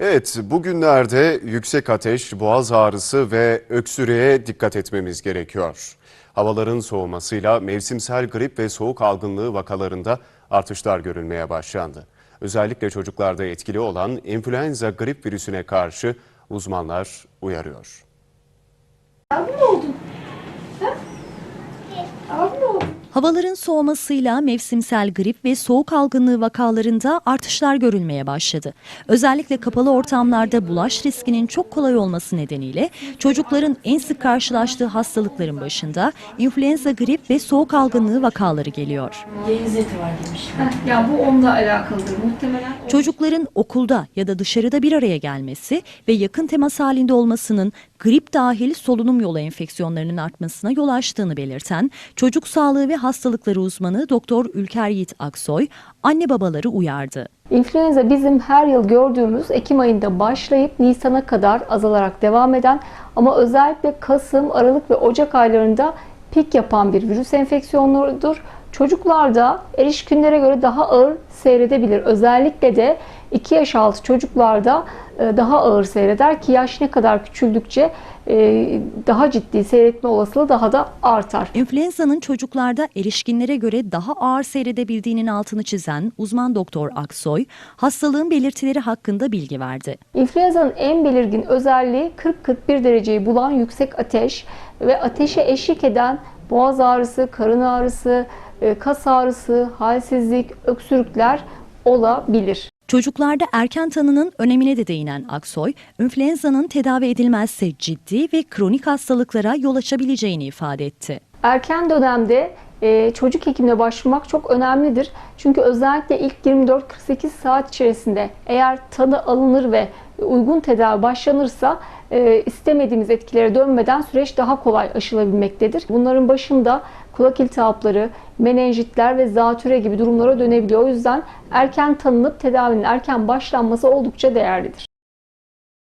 Evet, bugünlerde yüksek ateş, boğaz ağrısı ve öksürüğe dikkat etmemiz gerekiyor. Havaların soğumasıyla mevsimsel grip ve soğuk algınlığı vakalarında artışlar görülmeye başlandı. Özellikle çocuklarda etkili olan influenza grip virüsüne karşı uzmanlar uyarıyor. Abi ne oldun? Havaların soğumasıyla mevsimsel grip ve soğuk algınlığı vakalarında artışlar görülmeye başladı. Özellikle kapalı ortamlarda bulaş riskinin çok kolay olması nedeniyle çocukların en sık karşılaştığı hastalıkların başında influenza grip ve soğuk algınlığı vakaları geliyor. Genizeti var demiş. Heh, ya bu onunla alakalıdır muhtemelen. Çocukların okulda ya da dışarıda bir araya gelmesi ve yakın temas halinde olmasının grip dahil solunum yolu enfeksiyonlarının artmasına yol açtığını belirten çocuk sağlığı ve hastalıkları uzmanı Doktor Ülker Yiğit Aksoy anne babaları uyardı. İnfluenza bizim her yıl gördüğümüz Ekim ayında başlayıp Nisan'a kadar azalarak devam eden ama özellikle Kasım, Aralık ve Ocak aylarında pik yapan bir virüs enfeksiyonudur. Çocuklarda erişkinlere göre daha ağır seyredebilir. Özellikle de 2 yaş altı çocuklarda daha ağır seyreder ki yaş ne kadar küçüldükçe e, daha ciddi seyretme olasılığı daha da artar. Influenza'nın çocuklarda erişkinlere göre daha ağır seyredebildiğinin altını çizen uzman doktor Aksoy, hastalığın belirtileri hakkında bilgi verdi. İnfluenza'nın en belirgin özelliği 40-41 dereceyi bulan yüksek ateş ve ateşe eşlik eden boğaz ağrısı, karın ağrısı, e, kas ağrısı, halsizlik, öksürükler olabilir. Çocuklarda erken tanının önemine de değinen Aksoy, influenza'nın tedavi edilmezse ciddi ve kronik hastalıklara yol açabileceğini ifade etti. Erken dönemde e, çocuk hekimine başvurmak çok önemlidir. Çünkü özellikle ilk 24-48 saat içerisinde eğer tanı alınır ve uygun tedavi başlanırsa e, istemediğimiz etkilere dönmeden süreç daha kolay aşılabilmektedir. Bunların başında kulak iltihapları, menenjitler ve zatüre gibi durumlara dönebiliyor. O yüzden erken tanınıp tedavinin erken başlanması oldukça değerlidir.